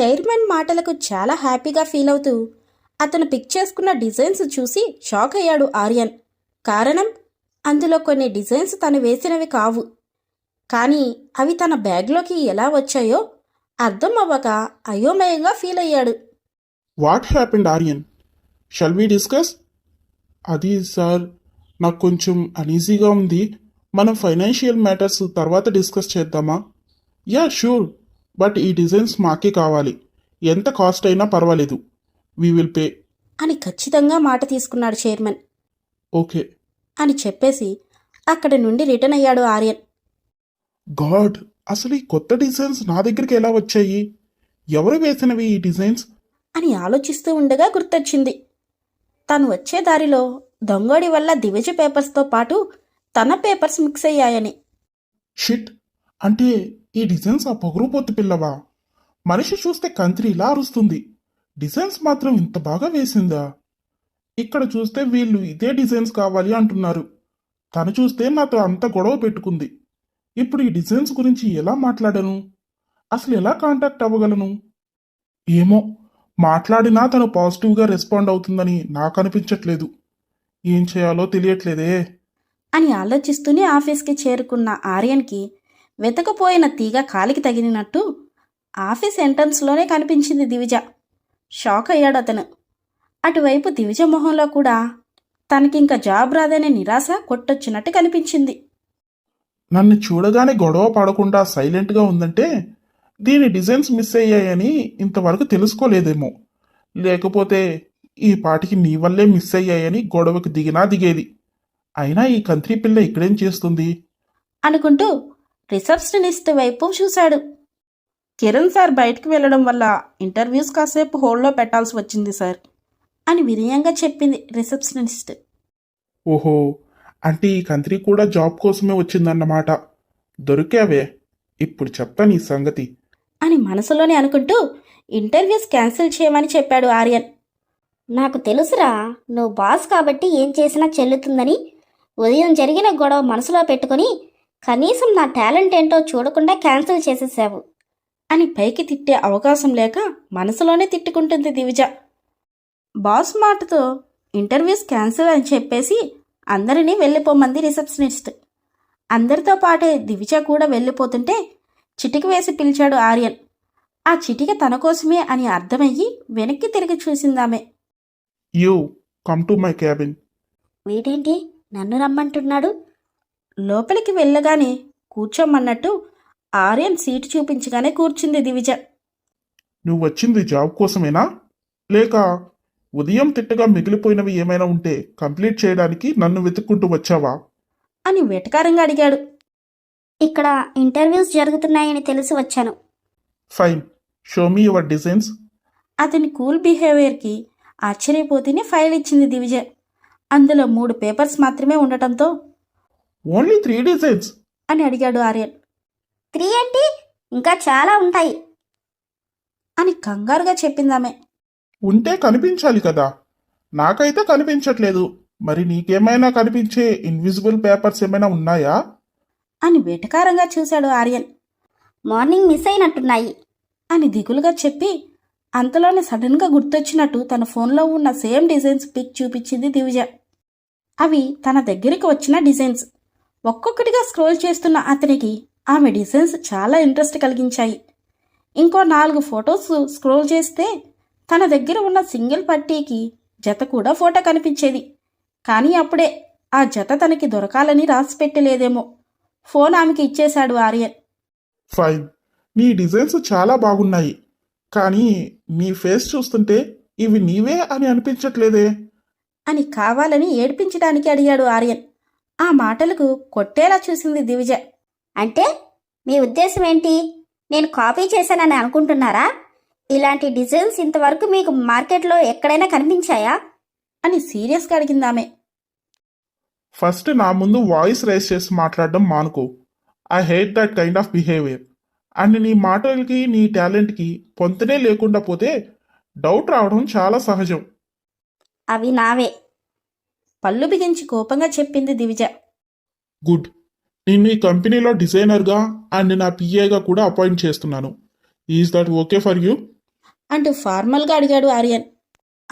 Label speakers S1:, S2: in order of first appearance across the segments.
S1: Chairman మాటలకు చాలా హ్యాపీగా ఫీల్ అవుతూ అతను పిక్ చేసుకున్న డిజైన్స్ చూసి షాక్ అయ్యాడు ఆర్యన్. కారణం? అందులో కొన్ని డిజైన్స్ తను వేసినవి కావు. కానీ అవి తన బ్యాగ్లోకి ఎలా వచ్చాయో అర్థం అవ్వక అయోమయంగా ఫీల్ అయ్యాడు.
S2: What happened Aryan? Shall we discuss? అది సార్ నాకు కొంచెం అనీజీగా ఉంది. మనం ఫైనాన్షియల్ మ్యాటర్స్ తర్వాత డిస్కస్ చేద్దామా? Yeah sure. బట్ ఈ డిజైన్స్ మాకే కావాలి. ఎంత కాస్ట్ అయినా పర్వాలేదు. వీ విల్ పే
S1: అని ఖచ్చితంగా మాట తీసుకున్నాడు చైర్మన్.
S2: ఓకే
S1: అని చెప్పేసి అక్కడి నుండి రిటర్న్ అయ్యాడు ఆర్యన్.
S2: గాడ్ అసలు ఈ కొత్త డిజైన్స్ నా దగ్గరికి ఎలా వచ్చాయి? ఎవరు వేసినవి ఈ డిజైన్స్
S1: అని ఆలోచిస్తూ ఉండగా గుర్తొచ్చింది. తను వచ్చే దారిలో దొంగోడి వల్ల దివిజ పేపర్స్తో పాటు తన పేపర్స్ మిక్స్ అయ్యాయని.
S2: షిట్ అంటే ఈ డిజైన్స్ ఆ పొగరుపోతు పిల్లవా? మనిషి చూస్తే కంత్రి ఇలా అరుస్తుంది. డిజైన్స్ మాత్రం ఇంత బాగా వేసిందా? ఇక్కడ చూస్తే వీళ్ళు ఇదే డిజైన్స్ కావాలి అంటున్నారు. తను చూస్తే నాతో అంత గొడవ పెట్టుకుంది. ఇప్పుడు ఈ డిజైన్స్ గురించి ఎలా మాట్లాడను? అసలు ఎలా కాంటాక్ట్ అవ్వగలను? ఏమో మాట్లాడినా తను పాజిటివ్గా రెస్పాండ్ అవుతుందని నాకు అనిపించట్లేదు ఏం చేయాలో తెలియట్లేదే.
S1: అని ఆలోచిస్తూనే ఆఫీస్కి చేరుకున్న ఆర్యన్కి వెతకపోయిన తీగ కాలికి తగిలినట్టు ఆఫీస్ ఎంట్రన్స్లోనే కనిపించింది దివిజ. షాక్ అయ్యాడు అతను. అటువైపు దివిజ మొహంలో కూడా తనకింక జాబ్ రాదనే నిరాశ కొట్టొచ్చినట్టు కనిపించింది.
S2: నన్ను చూడగానే గొడవ పడకుండా సైలెంట్గా ఉందంటే దీని డిజైన్స్ మిస్ అయ్యాయని ఇంతవరకు తెలుసుకోలేదేమో. లేకపోతే ఈ పాటికి నీ వల్లే మిస్ అయ్యాయని గొడవకు దిగినా దిగేది. అయినా ఈ కంత్రి పిల్ల ఇక్కడేం చేస్తుంది?
S1: అనుకుంటూ రిసెప్షనిస్ట్ వైపు చూశాడు. కిరణ్ సార్ బయటకు వెళ్ళడం వల్ల ఇంటర్వ్యూస్ కాసేపు హోల్డ్లో పెట్టాల్సి వచ్చింది సార్ అని వినయంగా చెప్పింది రిసెప్షనిస్ట్.
S2: ఓహో అంటే ఈ కంత్రి కూడా జాబ్ కోసమే వచ్చిందన్నమాట. దొరికావే ఇప్పుడు చెప్తా నీ సంగతి.
S1: అని మనసులోనే అనుకుంటూ ఇంటర్వ్యూస్ క్యాన్సిల్ చేయమని చెప్పాడు ఆర్యన్.
S3: నాకు తెలుసురా నువ్వు బాస్ కాబట్టి ఏం చేసినా చెల్లుతుందని ఉదయం జరిగిన గొడవ మనసులో పెట్టుకొని కనీసం నా టాలెంట్ ఏంటో చూడకుండా క్యాన్సిల్ చేసేసావు.
S1: అని పైకి తిట్టే అవకాశం లేక మనసులోనే తిట్టుకుంటుంది దివిజ. బాస్ మాటతో ఇంటర్వ్యూస్ క్యాన్సిల్ అని చెప్పేసి అందరినీ వెళ్ళిపోమంది రిసెప్షనిస్ట్. అందరితో పాటే దివిజ కూడా వెళ్ళిపోతుంటే చిటిక వేసి పిలిచాడు ఆర్యన్. ఆ చిటిక తన కోసమే అని అర్థమయ్యి వెనక్కి తిరిగి చూసిందామె.
S2: You come to my cabin.
S3: వీడేంటి నన్ను రమ్మంటున్నాడు?
S1: లోపలికి వెళ్ళగానే కూర్చోమన్నట్టు ఆర్యన్ సీటు చూపించగానే కూర్చుంది దివిజ.
S2: నువ్వు వచ్చింది జాబ్ కోసమేనా? లేక ఉదయం తిట్టగా మిగిలిపోయినవి ఏమైనా ఉంటే కంప్లీట్ చేయడానికి నన్ను వెతుక్కుంటూ వచ్చావా?
S1: అని వెటకారంగా అడిగాడు.
S3: ఇక్కడ ఇంటర్వ్యూస్ జరుగుతున్నాయని తెలిసి వచ్చాను.
S2: Fine. Show me your designs.
S1: అతని కూల్ బిహేవియర్కి ఆశ్చర్యపోతేనే ఫైల్ ఇచ్చింది దివిజ. అందులో మూడు పేపర్స్ మాత్రమే ఉండటంతో
S2: ఓన్లీ త్రీ డిజైన్స్
S1: అని అడిగాడు ఆర్యన్.
S3: త్రీ ఏంటి? ఇంకా చాలా ఉంటాయి.
S1: అని కంగారుగా చెప్పిందామె
S2: ఉంటే కనిపించాలి కదా. నాకైతే కనిపించట్లేదు. మరి నీకేమైనా కనిపించే ఇన్విజిబుల్ పేపర్స్ ఏమైనా ఉన్నాయా?
S1: అని వెటకారంగా చూశాడు ఆర్యన్.
S3: Morning miss అయినట్టున్నాయి.
S1: అని దిగులుగా చెప్పి అంతలోనే సడన్గా గుర్తొచ్చినట్టు తన ఫోన్లో ఉన్న సేమ్ డిజైన్స్ పిక్ చూపించింది దివిజ అవి తన దగ్గరికి వచ్చిన డిజైన్స్. ఒక్కొక్కటిగా స్క్రోల్ చేస్తున్న అతనికి ఆమె డిజైన్స్ చాలా ఇంట్రెస్ట్ కలిగించాయి. ఇంకో నాలుగు ఫొటోస్ స్క్రోల్ చేస్తే తన దగ్గర ఉన్న సింగిల్ పట్టీకి జత కూడా ఫోటో కనిపించేది. కానీ అప్పుడే ఆ జత తనకి దొరకాలని రాసిపెట్టలేదేమో ఫోన్ ఆమెకి ఇచ్చేశాడు ఆర్యన్.
S2: ఫైన్. నీ డిజైన్స్ చాలా బాగున్నాయి. కానీ నీ ఫేస్ చూస్తుంటే ఇవి నీవే అని అనిపించట్లేదే.
S1: అని కావాలని ఏడ్పించడానికి అడిగాడు ఆర్యన్. ఆ మాటలకు కొట్టేలా చూసింది దివిజ.
S3: అంటే మీ ఉద్దేశం ఏంటి? నేను కాపీ చేశానని అనుకుంటున్నారా? ఇలాంటి డిజైన్స్ ఇంతవరకు మీకు మార్కెట్లో ఎక్కడైనా కనిపించాయా?
S1: అని సీరియస్గా అడిగిందామె
S2: ఫస్ట్ నా ముందు వాయిస్ రైస్ చేసి మాట్లాడడం మానుకో. I hate that kind of behaviour and నీ మాటలకి నీ టాలెంట్కి పొంతనే లేకుండా పోతే డౌట్ రావడం చాలా సహజం.
S3: అవి నావే.
S1: పళ్ళు బిగించి కోపంగా చెప్పింది దివిజ.
S2: గుడ్. నిన్ను ఈ కంపెనీలో డిజైనర్గా అండ్ నా పిఏగా కూడా అపాయింట్ చేస్తున్నాను. Is that okay for you?
S1: అంటూ ఫార్మల్గా అడిగాడు ఆర్యన్.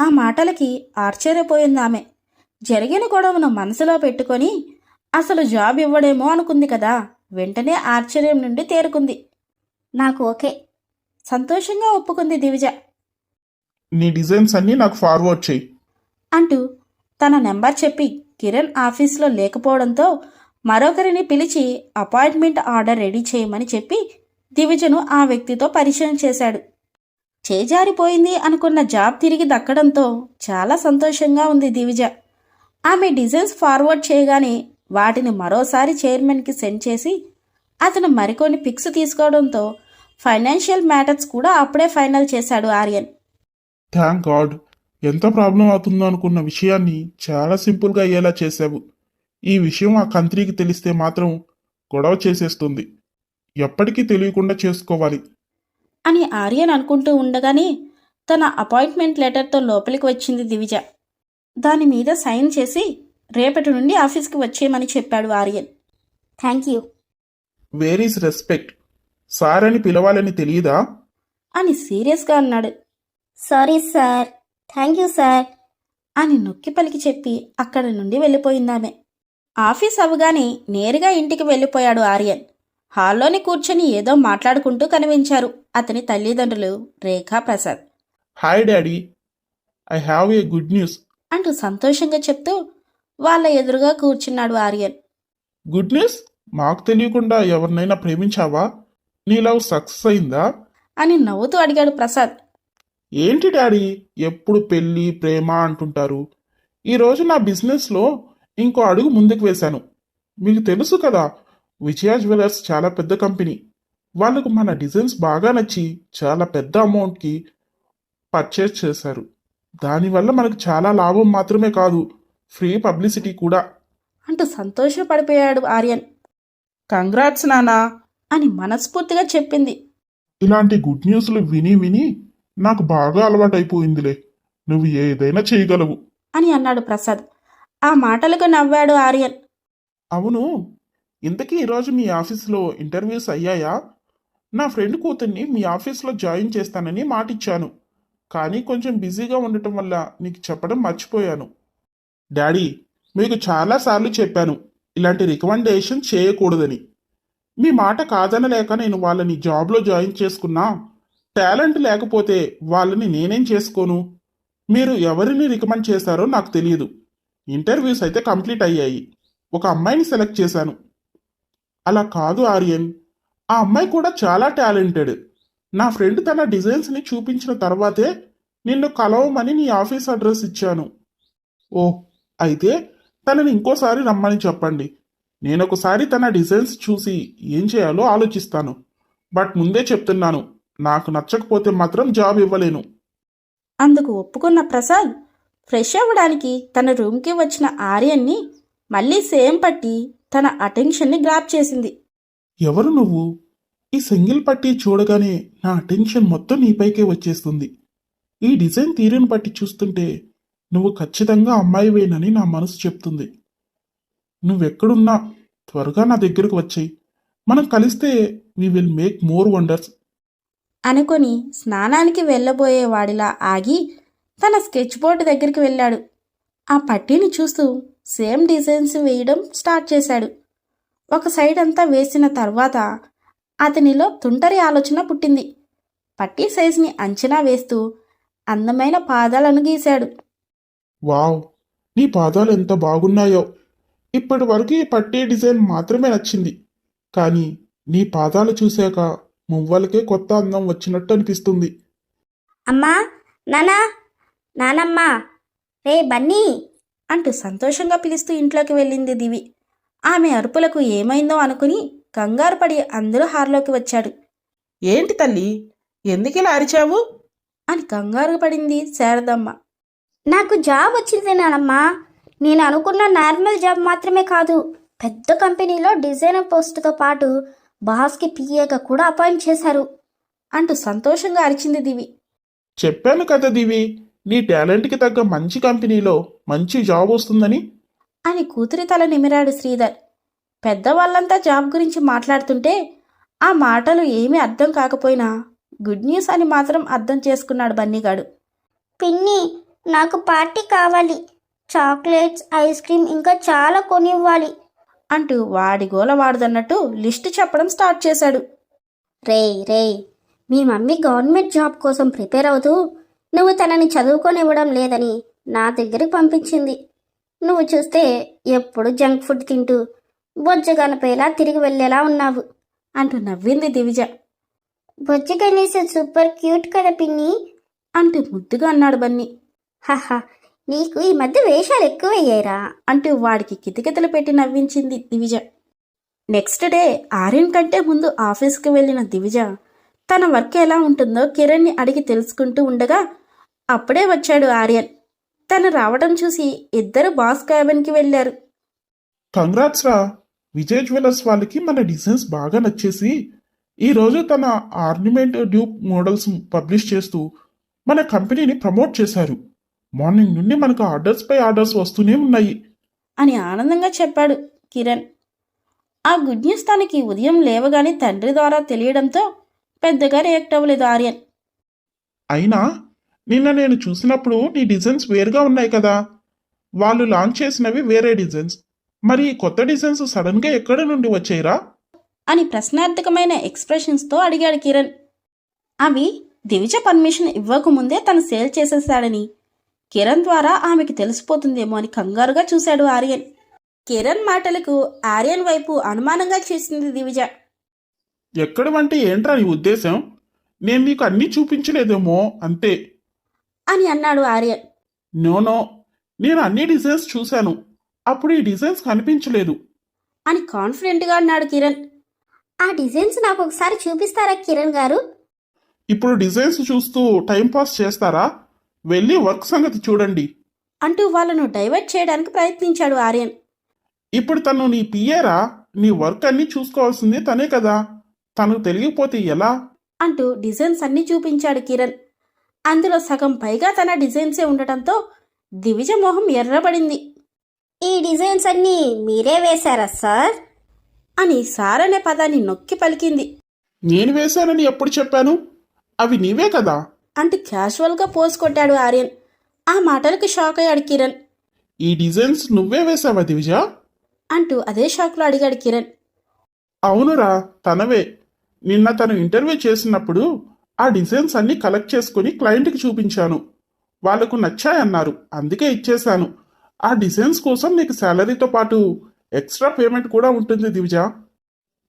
S1: ఆ మాటలకి ఆశ్చర్యపోయింది ఆమె. జరిగిన గొడవను మనసులో పెట్టుకొని అసలు జాబ్ ఇవ్వడేమో అనుకుంది కదా వెంటనే ఆశ్చర్యం నుండి తేరుకుంది.
S3: నాకు ఓకే.
S1: సంతోషంగా ఒప్పుకుంది దివిజ.
S2: నీ డిజైన్స్ అన్నీ నాకు ఫార్వర్డ్ చేయి.
S1: అంటూ తన నెంబర్ చెప్పి కిరణ్ ఆఫీస్లో లేకపోవడంతో మరొకరిని పిలిచి అపాయింట్మెంట్ ఆర్డర్ రెడీ చేయమని చెప్పి దివిజను ఆ వ్యక్తితో పరిచయం చేశాడు. చేజారిపోయింది అనుకున్న జాబ్ తిరిగి దక్కడంతో చాలా సంతోషంగా ఉంది దివిజ. ఆమె డిజైన్స్ ఫార్వర్డ్ చేయగానే వాటిని మరోసారి చైర్మన్కి సెండ్ చేసి అతను మరికొన్ని పిక్స్ తీసుకోవడంతో ఫైనాన్షియల్ మ్యాటర్స్ కూడా అప్పుడే ఫైనల్ చేశాడు ఆర్యన్.
S2: Thank God. ఎంత ప్రాబ్లం అవుతుందో అనుకున్న విషయాన్ని చాలా సింపుల్గా అయ్యేలా చేశావు ఈ విషయం ఆ కంత్రికి తెలిస్తే మాత్రం గొడవ చేసేస్తుంది. ఎప్పటికీ తెలియకుండా చేసుకోవాలి.
S1: అని ఆర్యన్ అనుకుంటూ ఉండగానే తన అపాయింట్మెంట్ లెటర్తో లోపలికి వచ్చింది దివిజ. దాని మీద సైన్ చేసి రేపటి నుండి ఆఫీస్కి వచ్చేయమని చెప్పాడు Aryan.
S3: Thank you.
S2: Where is respect sir అని పిలవాలని తెలియదా?
S1: అని సీరియస్గా అన్నాడు.
S3: Sorry sir. Thank you sir
S1: అని నొక్కి పలికి చెప్పి అక్కడి నుండి వెళ్ళిపోయిందామె. ఆఫీస్ అవగానే నేరుగా ఇంటికి వెళ్ళిపోయాడు ఆర్యన్. హాల్లోని కూర్చొని ఏదో మాట్లాడుకుంటూ కనిపించారు అతని తల్లిదండ్రులు Rekha Prasad.
S2: Hi daddy I have a good news.
S1: అంటూ సంతోషంగా చెప్తూ వాళ్ళ ఎదురుగా కూర్చున్నాడు ఆర్యన్.
S2: Good news? మాకు తెలియకుండా ఎవరినైనా ప్రేమించావా? నీ లవ్ సక్సెస్ అయిందా?
S1: అని నవ్వుతూ అడిగాడు ప్రసాద్.
S2: ఏంటి డాడీ? ఎప్పుడు పెళ్ళి ప్రేమ అంటుంటారు. ఈరోజు నా బిజినెస్లో ఇంకో అడుగు ముందుకు వేశాను. మీకు తెలుసు కదా విజయ జ్యువెలర్స్ చాలా పెద్ద కంపెనీ. వాళ్ళకు మన డిజైన్స్ బాగా నచ్చి చాలా పెద్ద అమౌంట్కి పర్చేస్ చేశారు. దానివల్ల మనకు చాలా లాభం మాత్రమే కాదు ఫ్రీ పబ్లిసిటీ కూడా.
S1: అంటూ సంతోషపడిపోయాడు ఆర్యన్.
S2: కంగ్రాట్స్ నానా
S1: అని మనస్ఫూర్తిగా చెప్పింది.
S2: ఇలాంటి గుడ్ న్యూస్లు విని విని నాకు బాగా అలవాటైపోయిందిలే. నువ్వు ఏదైనా చేయగలవు.
S1: అని అన్నాడు ప్రసాద్. ఆ మాటలకు నవ్వాడు ఆర్యన్.
S2: అవును. ఇంతకీ ఈరోజు మీ ఆఫీస్లో ఇంటర్వ్యూస్ అయ్యాయా? నా ఫ్రెండ్ కూతుర్ని మీ ఆఫీస్లో జాయిన్ చేస్తానని మాటిచ్చాను. కానీ కొంచెం బిజీగా ఉండటం వల్ల నీకు చెప్పడం మర్చిపోయాను. డాడీ మీకు చాలాసార్లు చెప్పాను ఇలాంటి రికమెండేషన్ చేయకూడదని. మీ మాట కాదనలేక నేను వాళ్ళని జాబ్లో జాయిన్ చేసుకున్నా. టాలెంట్ లేకపోతే వాళ్ళని నేనేం చేసుకోను? మీరు ఎవరిని రికమెండ్ చేశారో నాకు తెలియదు. ఇంటర్వ్యూస్ అయితే కంప్లీట్ అయ్యాయి. ఒక అమ్మాయిని సెలెక్ట్ చేశాను. అలా కాదు ఆర్యన్. ఆ అమ్మాయి కూడా చాలా టాలెంటెడ్. నా ఫ్రెండ్ తన డిజైన్స్ని చూపించిన తర్వాతే నిన్ను కలవమని నీ ఆఫీస్ అడ్రస్ ఇచ్చాను. ఓ అయితే తనని ఇంకోసారి రమ్మని చెప్పండి. నేనొకసారి తన డిజైన్స్ చూసి ఏం చేయాలో ఆలోచిస్తాను. బట్ ముందే చెప్తున్నాను. నాకు నచ్చకపోతే మాత్రం జాబ్ ఇవ్వలేను.
S1: అందుకు ఒప్పుకున్న ప్రసాద్ ఫ్రెష్ అవ్వడానికి తన రూమ్కి వచ్చిన ఆర్యన్ని మళ్ళీ సేమ్ పట్టి తన అటెన్షన్ని గ్రాప్ చేసింది.
S2: ఎవరు నువ్వు? ఈ సింగిల్ పట్టీ చూడగానే నా అటెన్షన్ మొత్తం నీపైకే వచ్చేస్తుంది. ఈ డిజైన్ తీరును బట్టి చూస్తుంటే నువ్వు ఖచ్చితంగా అమ్మాయివేనని నా మనసు చెప్తుంది. నువ్వెక్కడున్నా త్వరగా నా దగ్గరకు వచ్చేయి. మనం కలిస్తే we will make more wonders
S1: అనుకొని స్నానానికి వెళ్ళబోయేవాడిలా ఆగి తన స్కెచ్ బోర్డు దగ్గరికి వెళ్ళాడు. ఆ పట్టీని చూస్తూ సేమ్ డిజైన్స్ వేయడం స్టార్ట్ చేశాడు. ఒక సైడ్ అంతా వేసిన తర్వాత అతనిలో తుంటరి ఆలోచన పుట్టింది. పట్టీ సైజుని అంచనా వేస్తూ అందమైన పాదాలను గీశాడు.
S2: వావ్! నీ పాదాలు ఎంత బాగున్నాయో! ఇప్పటి వరకు ఈ పట్టీ డిజైన్ మాత్రమే నచ్చింది. కానీ నీ పాదాలు చూశాక మువ్వలకే కొత్త అందం వచ్చినట్టు అనిపిస్తుంది.
S3: అమ్మా నానా నానమ్మా రే బన్నీ
S1: అంటూ సంతోషంగా పిలుస్తూ ఇంట్లోకి వెళ్ళింది దివి. ఆమె అరుపులకు ఏమైందో అనుకుని కంగారు పడి అందరూ హార్లోకి వచ్చాడు
S4: ఏంటి తల్లి ఎందుకు ఇలా అరిచావు?
S1: అని కంగారు పడింది శారదమ్మ.
S3: నాకు జాబ్ వచ్చింది నానమ్మా. నేను అనుకున్న నార్మల్ జాబ్ మాత్రమే కాదు పెద్ద కంపెనీలో డిజైనర్ పోస్టుతో పాటు బాస్కి పిఏగా కూడా అపాయింట్ చేశారు.
S1: అంటూ సంతోషంగా అరిచింది దివి.
S2: చెప్పాను కదా దివి నీ టాలెంట్కి తగ్గ మంచి కంపెనీలో మంచి జాబ్ వస్తుందని.
S1: అని కూతురి తల నిమిరాడు శ్రీధర్. పెద్దవాళ్ళంతా జాబ్ గురించి మాట్లాడుతుంటే ఆ మాటలు ఏమీ అర్థం కాకపోయినా గుడ్ న్యూస్ అని మాత్రం అర్థం చేసుకున్నాడు బన్నీగాడు.
S3: పిన్ని నాకు పార్టీ కావాలి. చాక్లెట్స్ ఐస్ క్రీమ్ ఇంకా చాలా కొనివ్వాలి.
S1: అంటూ వాడి గోల వాడదన్నట్టు లిస్టు చెప్పడం స్టార్ట్ చేశాడు.
S3: రేయ్ రేయ్ మీ మమ్మీ గవర్నమెంట్ జాబ్ కోసం ప్రిపేర్ అవుతూ నువ్వు తనని చదువుకోనివ్వడం లేదని నా దగ్గరికి పంపించింది. నువ్వు చూస్తే ఎప్పుడు జంక్ ఫుడ్ తింటూ బొజ్జగనపేలా తిరిగి వెళ్ళేలా ఉన్నావు
S1: అంటూ నవ్వింది దివిజ.
S3: బొజ్జ గణేష్ సూపర్ క్యూట్ కదా పిన్ని
S1: అంటూ ముద్దుగా అన్నాడు బన్నీ.
S3: హహ నీకు ఈ మధ్య వేషాలు ఎక్కువయ్యాయిరా
S1: అంటూ వాడికి కితకితలు పెట్టి నవ్వించింది దివిజ. నెక్స్ట్ డే ఆర్యన్ కంటే ముందు ఆఫీస్కి వెళ్ళిన దివిజ తన వర్క్ ఎలా ఉంటుందో కిరణ్ని అడిగి తెలుసుకుంటూ ఉండగా అప్పుడే వచ్చాడు ఆర్యన్. తను రావడం చూసి ఇద్దరు బాస్ క్యాబిన్కి వెళ్ళారు.
S2: కంగ్రాట్స్ రా. విజయ్ జ్యువెలర్స్ వాళ్ళకి మన డిజైన్స్ బాగా నచ్చేసి ఈ రోజు తన ఆర్నమెంట్ డ్యూప్ మోడల్స్ పబ్లిష్ చేస్తూ మన కంపెనీని ప్రమోట్ చేశారు. మార్నింగ్ నుండి మనకు ఆర్డర్స్ పై ఆర్డర్స్ వస్తూనే ఉన్నాయి.
S1: అని ఆనందంగా చెప్పాడు కిరణ్. ఆ గుడ్ న్యూస్ తనకి ఉదయం లేవగానే తండ్రి ద్వారా తెలియడంతో పెద్దగా రియాక్ట్ అవ్వలేదు ఆర్యన్.
S2: అయినా నిన్న నేను చూసినప్పుడు నీ డిజైన్స్ వేరుగా ఉన్నాయి కదా. వాళ్ళు లాంచ్ చేసినవి వేరే డిజైన్స్. మరి ఈ కొత్త డిజైన్స్ సడన్గా ఎక్కడి నుండి వచ్చాయిరా?
S1: అని ప్రశ్నార్థకమైన ఎక్స్ప్రెషన్స్తో అడిగాడు కిరణ్. అవి దివిజ పర్మిషన్ ఇవ్వకముందే తను సేల్ చేసేశాడని. కిరణ్ ద్వారా ఆమెకి తెలిసిపోతుందేమో అని కంగారుగా చూశాడు ఆర్యన్. కిరణ్ మాటలకు ఆర్యన్ వైపు అనుమానంగా చూసింది దివిజ.
S2: ఎక్కడ అంటే ఏంట్రా నీ ఉద్దేశం? నేను నీకు అన్నీ చూపించలేదేమో అంతే.
S1: అని అన్నాడు ఆర్యన్.
S2: No no. నేను అన్ని డిజైన్స్ చూశాను. అప్పుడు ఈ డిజైన్స్ కనిపించలేదు.
S1: అని కాన్ఫిడెంట్గా అన్నాడు కిరణ్.
S3: ఆ డిజైన్స్ నాకు ఒకసారి చూపిస్తారా కిరణ్ గారు?
S2: ఇప్పుడు డిజైన్స్ చూస్తూ టైం పాస్ చేస్తారా? వెళ్ళి వర్క్ సంగతి చూడండి.
S1: అంటూ వాళ్ళను డైవర్ట్ చేయడానికి ప్రయత్నించాడు ఆర్యన్.
S2: ఇప్పుడు తను నీ పిఏరా నీ వర్క్ అన్ని చూసుకోవాల్సింది తనే కదా. తనకు తెలియకపోతే ఎలా?
S1: అంటూ డిజైన్స్ అన్నీ చూపించాడు కిరణ్. అందులో సగం పైగా తన డిజైన్సే ఉండటంతో దివిజ మొహం ఎర్రబడింది.
S3: ఈ డిజైన్స్ అన్నీ మీరే వేశారా సార్?
S1: అని సార్ అనే పదాన్ని నొక్కి పలికింది.
S2: నేను వేశానని ఎప్పుడు చెప్పాను? అవి నీవే కదా.
S1: అంటూ క్యాజువల్గా పోజ్ కొట్టాడు ఆర్యన్. ఆ మాటలకు షాక్ అయ్యాడు కిరణ్.
S2: ఈ డిజైన్స్ నువ్వే వేశావా దివిజ?
S1: అంటూ అదే షాక్లో అడిగాడు కిరణ్.
S2: అవునురా తనవే. నిన్న తను ఇంటర్వ్యూ చేసినప్పుడు ఆ డిజైన్స్ అన్ని కలెక్ట్ చేసుకుని క్లయింట్కి చూపించాను. వాళ్ళకు నచ్చాయన్నారు అందుకే ఇచ్చేశాను. ఆ డిజైన్స్ కోసం నీకు శాలరీతో పాటు ఎక్స్ట్రా పేమెంట్ కూడా ఉంటుంది దివిజ.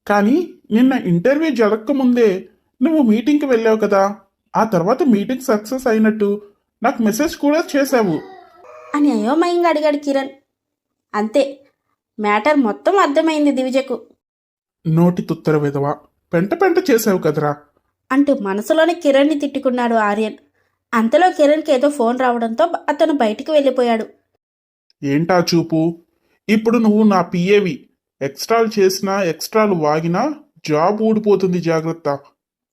S2: కానీ నిన్న ఇంటర్వ్యూ జరగక ముందే నువ్వు మీటింగ్కి వెళ్ళావు కదా. ఆ తర్వాత మీటింగ్ సక్సెస్ అయినట్టు నాకు మెసేజ్ కూడా చేశావు.
S1: అని అయోమయంగా అడిగాడు కిరణ్. అంతే మ్యాటర్ మొత్తం అర్థమైంది దివిజకు.
S2: నోటి తుత్తర విధవ పెంట పెంట చేసావు కదరా.
S1: అంటూ మనసులోనే కిరణ్ని తిట్టుకున్నాడు ఆర్యన్. అంతలో కిరణ్కి ఏదో ఫోన్ రావడంతో అతను బయటికి వెళ్ళిపోయాడు.
S2: ఏంటా చూపు? ఇప్పుడు నువ్వు నా పిఏవి ఎక్స్ట్రాలు చేసినా ఎక్స్ట్రాలు వాగినా జాబ్ ఊడిపోతుంది జాగ్రత్త.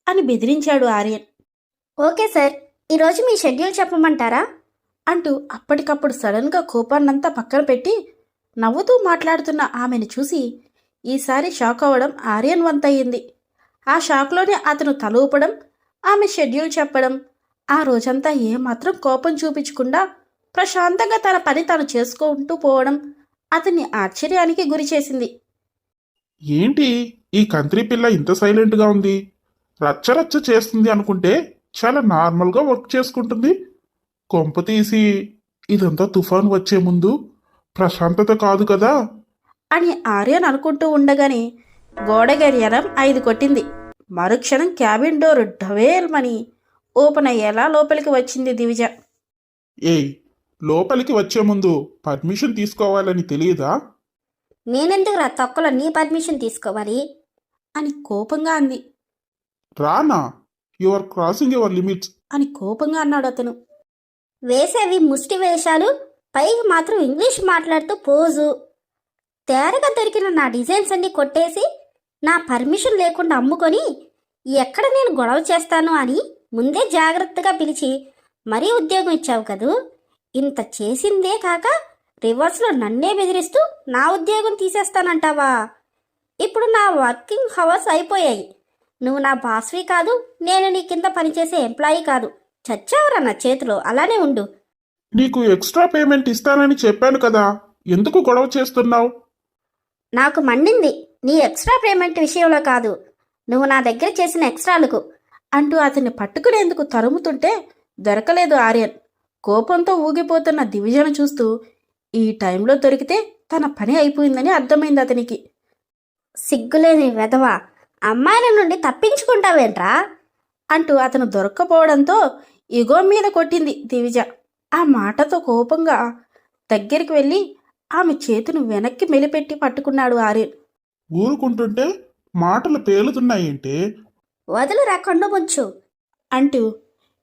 S1: అని బెదిరించాడు ఆర్యన్.
S3: ఓకే సార్ ఈరోజు మీ షెడ్యూల్ చెప్పమంటారా?
S1: అంటూ అప్పటికప్పుడు సడన్గా కోపాన్నంతా పక్కన పెట్టి నవ్వుతూ మాట్లాడుతున్న ఆమెను చూసి ఈసారి షాక్ అవ్వడం ఆర్యన్ వంతయ్యింది ఆ షాక్లోనే అతను తల ఊపడం ఆమె షెడ్యూల్ చెప్పడం ఆ రోజంతా ఏమాత్రం కోపం చూపించకుండా ప్రశాంతంగా తన పని తాను చేసుకుంటూ పోవడం అతన్ని ఆశ్చర్యానికి గురి చేసింది.
S2: ఏంటి? ఈ కంత్రి పిల్ల ఇంత సైలెంట్గా ఉంది. రచ్చరచ్చ చేస్తుంది అనుకుంటే చాలా నార్మల్గా వర్క్ చేసుకుంటుంది. కొంప తీసి ఇదంతా తుఫాన్ వచ్చే ముందు ప్రశాంతత కాదు కదా.
S1: అని ఆర్యన్ అనుకుంటూ ఉండగానే గోడ గడియారం ఐదు కొట్టింది. మరుక్షణం క్యాబిన్ డోర్ డవేల్మని ఓపెన్ అయ్యేలా లోపలికి వచ్చింది దివిజ.
S2: ఏయ్ లోపలికి వచ్చే ముందు పర్మిషన్ తీసుకోవాలని తెలియదా?
S3: నేనెందుకు రా తొక్కలో నీ పర్మిషన్ తీసుకోవాలి?
S1: అని కోపంగా అంది.
S2: Rana? You are crossing your limits
S1: అని కోపంగా అన్నాడు అతను.
S3: వేసేవి ముష్టి వేషాలు పైకి మాత్రం ఇంగ్లీష్ మాట్లాడుతూ పోజు. తేరగా దొరికిన నా డిజైన్స్ అన్ని కొట్టేసి నా పర్మిషన్ లేకుండా అమ్ముకొని ఎక్కడ నేను గొడవ చేస్తాను అని ముందే జాగ్రత్తగా పిలిచి మరీ ఉద్యోగం ఇచ్చావు కదూ? ఇంత చేసిందే కాక రివర్స్లో నన్నే బెదిరిస్తూ నా ఉద్యోగం తీసేస్తానంటావా? ఇప్పుడు నా వర్కింగ్ హవర్స్ అయిపోయాయి. నువ్వు నా బాస్వి కాదు నేను నీ కింద పనిచేసే ఎంప్లాయీ కాదు. చచ్చావురా నా చేతిలో అలానే ఉండు.
S2: నీకు ఎక్స్ట్రా పేమెంట్ ఇస్తానని చెప్పాను కదా ఎందుకు గొడవ చేస్తున్నావు?
S3: నాకు మండింది నీ ఎక్స్ట్రా పేమెంట్ విషయంలో కాదు. నువ్వు నా దగ్గర చేసిన ఎక్స్ట్రాలకు.
S1: అంటూ అతన్ని పట్టుకునేందుకు తరుముతుంటే దొరకలేదు ఆర్యన్. కోపంతో ఊగిపోతున్న దివిజను చూస్తూ ఈ టైంలో దొరికితే తన పని అయిపోయిందని అర్థమైంది అతనికి.
S3: సిగ్గులేని వెధవ అమ్మాయిల నుండి తప్పించుకుంటావేంట్రా?
S1: అంటూ అతను దొరక్కపోవడంతో ఇగో మీద కొట్టింది దివిజ. ఆ మాటతో కోపంగా దగ్గరికి వెళ్ళి ఆమె చేతును వెనక్కి మెలిపెట్టి పట్టుకున్నాడు ఆర్యన్
S2: ఊరుకుంటుంటే మాటలు పేలుతున్నాయేంటే?
S3: వదులురా కొండ ముంచు
S1: అంటూ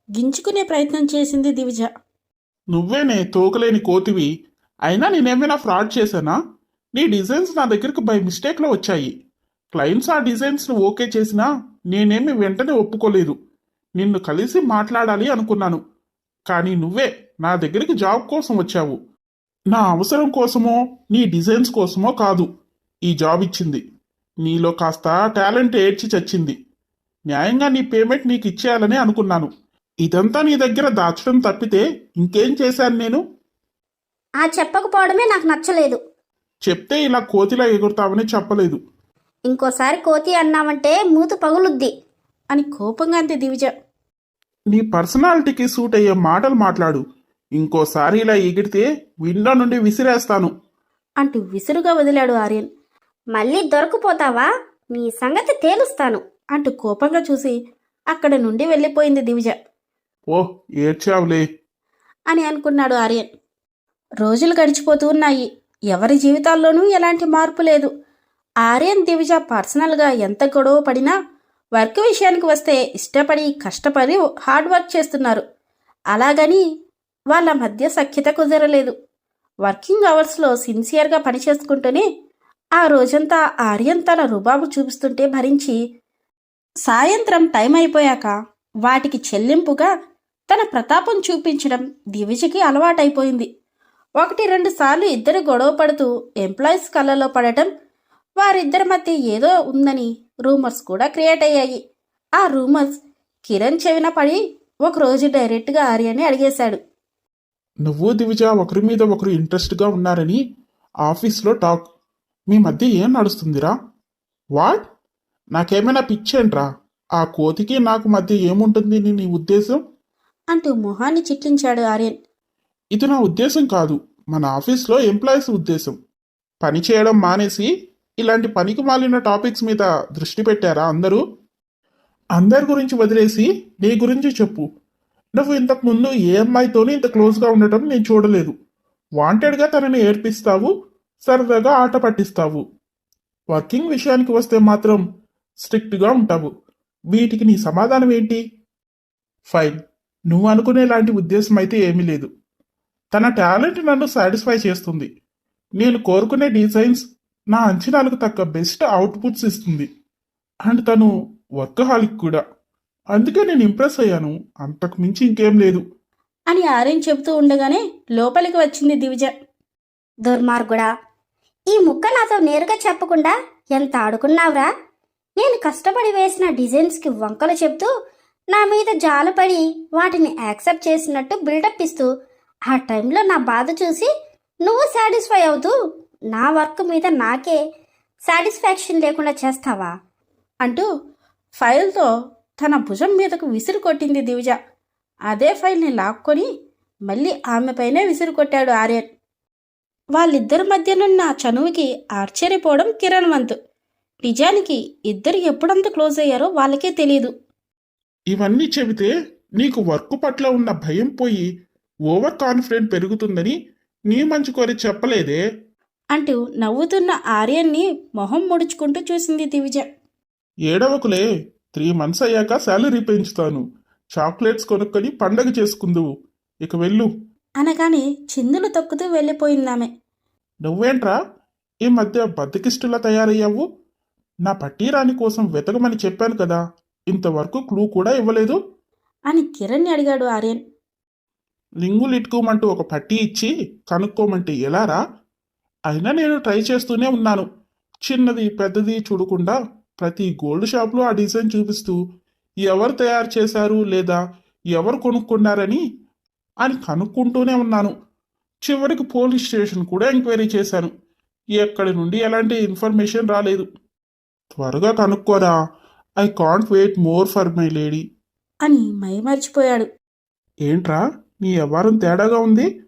S1: గించుకునే ప్రయత్నం చేసింది దివిజ.
S2: నువ్వేనే తోకలేని కోతివి అయినా నేనేమైనా ఫ్రాడ్ చేశానా? నీ డిజైన్స్ నా దగ్గరకు బై మిస్టేక్లో వచ్చాయి. క్లయింట్స్ ఆ డిజైన్స్ను ఓకే చేసినా నేనేమి వెంటనే ఒప్పుకోలేదు. నిన్ను కలిసి మాట్లాడాలి అనుకున్నాను. కానీ నువ్వే నా దగ్గరికి జాబ్ కోసం వచ్చావు. నా అవసరం కోసమో నీ డిజైన్స్ కోసమో కాదు. ఈ జాబ్ ఇచ్చింది. నీలో కాస్త టాలెంట్ ఏడ్చి చచ్చింది. న్యాయంగా నీ పేమెంట్ నీకు ఇచ్చేయాలని అనుకున్నాను. ఇదంతా నీ దగ్గర దాచడం తప్పితే ఇంకేం చేశాను నేను?
S3: ఆ చెప్పకపోవడమే నాకు నచ్చలేదు.
S2: చెప్తే ఇలా కోతిలా ఎగురుతావని చెప్పలేదు.
S3: ఇంకోసారి కోతి అన్నావంటే మూతు పగులుద్ది
S1: అని కోపంగా అంది దివిజ.
S2: నీ పర్సనాలిటీకి సూట్ అయ్యే మాటలు మాట్లాడు. ఇంకోసారి ఇలా ఎగిరితే విండో నుండి విసిరేస్తాను.
S1: అంటూ విసురుగా వదిలాడు ఆర్యన్.
S3: మళ్ళీ దొరకపోతావా? నీ సంగతి తేలుస్తాను
S1: అంటూ కోపంగా చూసి అక్కడ నుండి వెళ్ళిపోయింది దివిజ.
S2: ఓ ఏడ్చావులే.
S1: అని అనుకున్నాడు ఆర్యన్. రోజులు గడిచిపోతూ ఉన్నాయి. ఎవరి జీవితాల్లోనూ ఎలాంటి మార్పు లేదు. ఆర్యన్ దివిజ పర్సనల్గా ఎంత గొడవ పడినా వర్క్ విషయానికి వస్తే ఇష్టపడి కష్టపడి హార్డ్ వర్క్ చేస్తున్నారు. అలాగని వాళ్ళ మధ్య సఖ్యత కుదరలేదు. వర్కింగ్ అవర్స్లో సిన్సియర్గా పనిచేసుకుంటూనే ఆ రోజంతా ఆర్యన్ తన రుబాబు చూపిస్తుంటే భరించి సాయంత్రం టైం అయిపోయాక వాటికి చెల్లింపుగా తన ప్రతాపం చూపించడం దివిజకి అలవాటైపోయింది. ఒకటి రెండు సార్లు ఇద్దరు గొడవ పడుతూ ఎంప్లాయీస్ కళ్ళలో పడటం వారిద్దరి మధ్య ఏదో ఉందని రూమర్స్ కూడా క్రియేట్ అయ్యాయి. ఆ రూమర్స్ కిరణ్ చెవిన పడి ఒకరోజు డైరెక్ట్గా ఆర్యని అడిగేశాడు.
S2: నువ్వు దివిజ ఒకరి మీద ఒకరు ఇంట్రెస్ట్గా ఉన్నారని ఆఫీస్లో టాక్. మీ మధ్య ఏం నడుస్తుందిరా? వాట్? నాకేమైనా పిచ్చేంట్రా? ఆ కోతికి నాకు మధ్య ఏముంటుంది నీ నీ ఉద్దేశం?
S1: అంటూ మొహాన్ని చిట్లించాడు ఆర్యన్.
S2: ఇది నా ఉద్దేశం కాదు. మన ఆఫీస్లో ఎంప్లాయీస్ ఉద్దేశం. పని చేయడం మానేసి ఇలాంటి పనికి మాలిన టాపిక్స్ మీద దృష్టి పెట్టారా అందరూ? అందరి గురించి వదిలేసి నీ గురించి చెప్పు. నువ్వు ఇంతకు ముందు ఏ అమ్మాయితోని ఇంత క్లోజ్గా ఉండటం నేను చూడలేదు. వాంటెడ్గా తనని ఏర్పిస్తావు సరదాగా ఆట పట్టిస్తావు. వర్కింగ్ విషయానికి వస్తే మాత్రం స్ట్రిక్ట్గా ఉంటావు. వీటికి నీ సమాధానం ఏంటి? ఫైన్. నువ్వు అనుకునేలాంటి ఉద్దేశం అయితే ఏమీ లేదు. తన టాలెంట్ నన్ను సాటిస్ఫై చేస్తుంది. నేను కోరుకునే డిజైన్స్ నా అంచనాలకు తగ్గ బెస్ట్ అవుట్పుట్స్ ఇస్తుంది. అండ్ తను వర్కహాలిక్ కూడా. అందుకే నేను ఇంప్రెస్ అయ్యాను. అంతకు మించి ఇంకేం లేదు.
S1: అని ఆర్యన్ చెబుతూ ఉండగానే లోపలికి వచ్చింది దివిజ.
S3: దుర్మార్గుడా ఈ ముక్క నాతో నేరుగా చెప్పకుండా ఎంత ఆడుకున్నావురా? నేను కష్టపడి వేసిన డిజైన్స్కి వంకలు చెప్తూ నా మీద జాలపడి వాటిని యాక్సెప్ట్ చేసినట్టు బిల్డప్ ఇస్తూ ఆ టైంలో నా బాధ చూసి నువ్వు సాటిస్ఫై అవుతూ నా వర్క్ మీద నాకే సాటిస్ఫాక్షన్ లేకుండా చేస్తావా?
S1: అంటూ ఫైల్తో తన భుజం మీదకు విసిరు కొట్టింది దివిజ. అదే ఫైల్ని లాక్కొని మళ్ళీ ఆమెపైనే విసిరు కొట్టాడు ఆర్యన్. వాళ్ళిద్దరి మధ్యనున్న చనువుకి ఆశ్చర్యపోవడం కిరణ్ వంతు నిజానికి ఇద్దరు ఎప్పుడంత క్లోజ్ అయ్యారో వాళ్ళకే తెలియదు
S2: ఇవన్నీ చెబితే నీకు వర్క్ పట్ల ఉన్న భయం పోయి ఓవర్ కాన్ఫిడెంట్ పెరుగుతుందని నీ మంచి కోరి చెప్పలేదే?
S1: అంటూ నవ్వుతున్న ఆర్యన్ని మొహం ముడుచుకుంటూ చూసింది దివిజ.
S2: ఏడవకులే త్రీ మంత్స్ అయ్యాక శాలరీ పెంచుతాను. చాక్లెట్స్ కొనుక్కొని పండగ చేసుకుందువు. ఇక వెళ్ళు.
S1: అనగానే చిందులు తొక్కుతూ వెళ్ళిపోయిందామె.
S2: నువ్వేంట్రా? ఈ మధ్య బద్దకిష్టులా తయారయ్యావు? నా పట్టీరాని కోసం వెతకమని చెప్పాను కదా. ఇంతవరకు క్లూ కూడా ఇవ్వలేదు.
S1: అని కిరణ్ని అడిగాడు ఆర్యన్.
S2: లింగులు ఇట్టుకోమంటూ ఒక పట్టీ ఇచ్చి కనుక్కోమంటే ఎలారా అయినా నేను ట్రై చేస్తూనే ఉన్నాను. చిన్నది పెద్దది చూడకుండా ప్రతి గోల్డ్ షాప్లో ఆ డిజైన్ చూపిస్తూ ఎవరు తయారు చేశారు లేదా ఎవరు కొనుక్కున్నారని అని కనుక్కుంటూనే ఉన్నాను. చివరికి పోలీస్ స్టేషన్ కూడా ఎంక్వైరీ చేశాను. ఎక్కడి నుండి ఎలాంటి ఇన్ఫర్మేషన్ రాలేదు. త్వరగా కనుక్కోరా. I can't wait more for my lady.
S1: అని మైమర్చిపోయాడు.
S2: ఏంట్రా? నీ వ్యవహారం తేడాగా ఉంది.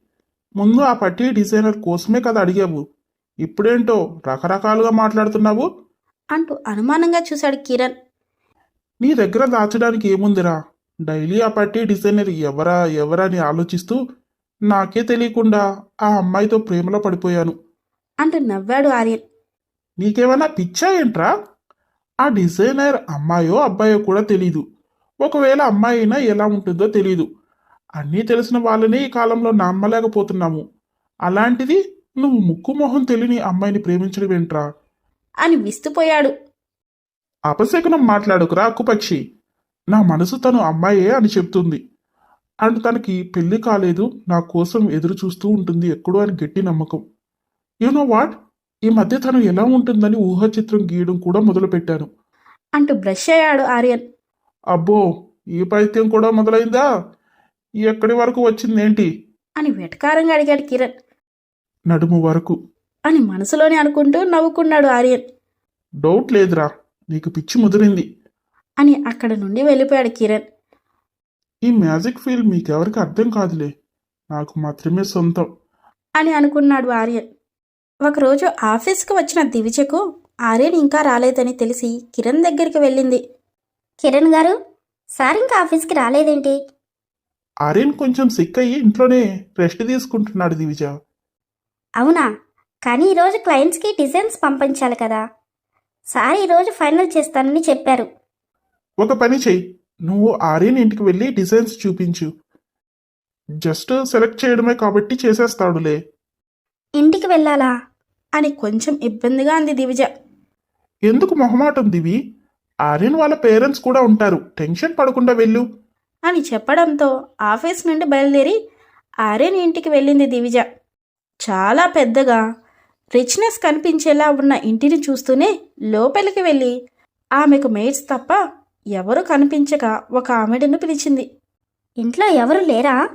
S2: ముందు ఆ పట్టీ డిజైనర్ కోసమే కదా అడిగావు? ఇప్పుడేంటో రకరకాలుగా మాట్లాడుతున్నావు?
S1: అంటూ అనుమానంగా చూశాడు కిరణ్.
S2: నీ దగ్గర దాచడానికి ఏముందిరా? డైలీ ఆ పట్టీ డిజైనర్ ఎవరా ఎవరా అని ఆలోచిస్తూ నాకే తెలియకుండా ఆ అమ్మాయితో ప్రేమలో పడిపోయాను.
S1: అంటూ నవ్వాడు ఆర్యన్.
S2: నీకేమైనా పిచ్చా ఏంట్రా? ఆ డిజైనర్ అమ్మాయో అబ్బాయో కూడా తెలీదు. ఒకవేళ అమ్మాయి అయినా ఎలా ఉంటుందో తెలీదు. అన్నీ తెలిసిన వాళ్ళని ఈ కాలంలో నమ్మలేకపోతున్నాము. అలాంటిది నువ్వు ముక్కు మొహం తెలియని అమ్మాయిని ప్రేమించడం ఏంట్రా?
S1: అని విస్తుపోయాడు.
S2: అపశకునం మాట్లాడుకురా అక్కుపక్షి నా మనసు తను అమ్మాయే అని చెప్తుంది. అండ్ తనకి పెళ్ళి కాలేదు నా కోసం ఎదురు చూస్తూ ఉంటుంది ఎక్కడో అని గట్టి నమ్మకం. నో వాట్ ఈ మధ్య తను ఎలా ఉంటుందని ఊహాచిత్రం గీయడం కూడా మొదలుపెట్టాను.
S1: అంటూ బ్రష్ అయ్యాడు ఆర్యన్.
S2: అబ్బో ఈ పైత్యం కూడా మొదలైందా? ఎక్కడి వరకు వచ్చిందేంటి?
S1: అని వెటకారంగా అడిగాడు కిరణ్.
S2: నడుము వరకు.
S1: అని మనసులోనే అనుకుంటూ నవ్వుకున్నాడు ఆర్యన్.
S2: డౌట్ లేదురా నీకు పిచ్చి ముదిరింది.
S1: అని అక్కడి నుండి వెళ్ళిపోయాడు కిరణ్.
S2: ఈ మ్యాజిక్ ఫీల్ మీకెవరికి అర్థం కాదులే నాకు మాత్రమే సొంతం.
S1: అని అనుకున్నాడు ఆర్యన్. ఒకరోజు ఆఫీస్కి వచ్చిన దివిజకు ఆర్యన్ ఇంకా రాలేదని తెలిసి కిరణ్ దగ్గరికి వెళ్ళింది.
S3: కిరణ్ గారు సార్ ఇంకా ఆఫీస్కి రాలేదేంటి?
S2: ఆర్యన్ కొంచెం సిక్ అయ్యి ఇంట్లోనే రెస్ట్ తీసుకుంటున్నాడు దివిజ.
S3: అవునా? కానీ ఈరోజు క్లయింట్స్కి డిజైన్స్ పంపించాలి కదా. సార్ ఈరోజు ఫైనల్ చేస్తానని చెప్పారు.
S2: ఒక పని చెయ్యి. నువ్వు ఆర్యన్ ఇంటికి వెళ్ళి డిజైన్స్ చూపించు. జస్ట్ సెలెక్ట్ చేయడమే కాబట్టి చేసేస్తాడులే.
S3: ఇంటికి వెళ్ళాలా?
S1: అని కొంచెం ఇబ్బందిగా అంది దివిజ.
S2: ఎందుకు మొహమాటం దివి? ఆర్యన్ వాళ్ళ పేరెంట్స్ కూడా ఉంటారు. టెన్షన్ పడకుండా వెళ్ళు.
S1: అని చెప్పడంతో ఆఫీస్ నుండి బయలుదేరి ఆర్యన్ ఇంటికి వెళ్ళింది దివిజ. చాలా పెద్దగా రిచ్నెస్ కనిపించేలా ఉన్న ఇంటిని చూస్తూనే లోపలికి వెళ్ళి ఆమెకు మేట్స్ తప్ప ఎవరు కనిపించక ఒక ఆమెడను పిలిచింది.
S3: ఇంట్లో ఎవరు లేరా?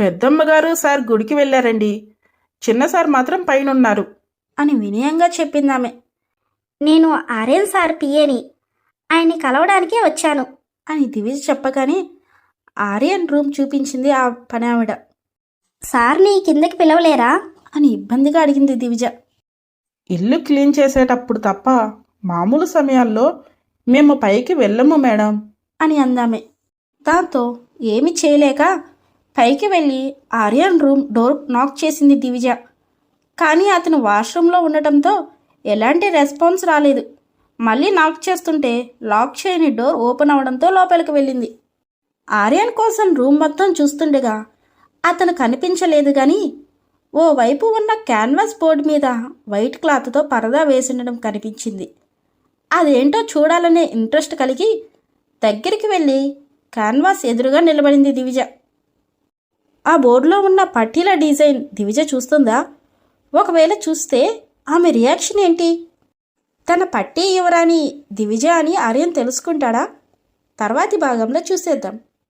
S4: పెద్దమ్మగారు సార్ గుడికి వెళ్ళారండి. చిన్న సార్ మాత్రం పైన ఉన్నారు
S1: అని వినయంగా చెప్పిందామె.
S3: నేను ఆర్యన్ సార్ పిఏని. ఆయన్ని కలవడానికే వచ్చాను.
S1: అని దివిజ చెప్పగానే ఆర్యన్ రూమ్ చూపించింది ఆ పని ఆవిడ
S3: సార్ని కిందకి పిలవలేరా?
S1: అని ఇబ్బందిగా అడిగింది దివిజ.
S4: ఇల్లు క్లీన్ చేసేటప్పుడు తప్ప మామూలు సమయాల్లో మేము పైకి వెళ్ళము మేడం.
S1: అని అందామె. దాంతో ఏమి చేయలేక పైకి వెళ్ళి ఆర్యన్ రూమ్ డోర్ నాక్ చేసింది దివిజ. కానీ అతను వాష్రూమ్లో ఉండటంతో ఎలాంటి రెస్పాన్స్ రాలేదు. మళ్ళీ నాక్ చేస్తుంటే లాక్ చేయని డోర్ ఓపెన్ అవడంతో లోపలికి వెళ్ళింది. ఆర్యన్ కోసం రూమ్ మొత్తం చూస్తుండగా అతను కనిపించలేదు కానీ ఓ వైపు ఉన్న క్యాన్వాస్ బోర్డు మీద వైట్ క్లాత్తో పరదా వేసిండడం కనిపించింది. అదేంటో చూడాలనే ఇంట్రెస్ట్ కలిగి దగ్గరికి వెళ్ళి క్యాన్వాస్ ఎదురుగా నిలబడింది దివిజ. ఆ బోర్డులో ఉన్న పట్టీల డిజైన్ దివిజ చూస్తుందా? ఒకవేళ చూస్తే ఆమె రియాక్షన్ ఏంటి? తన పట్టే యువరాణి దివిజ అని ఆర్యన్ తెలుసుకుంటాడా? తర్వాతి భాగంలో చూసేద్దాం.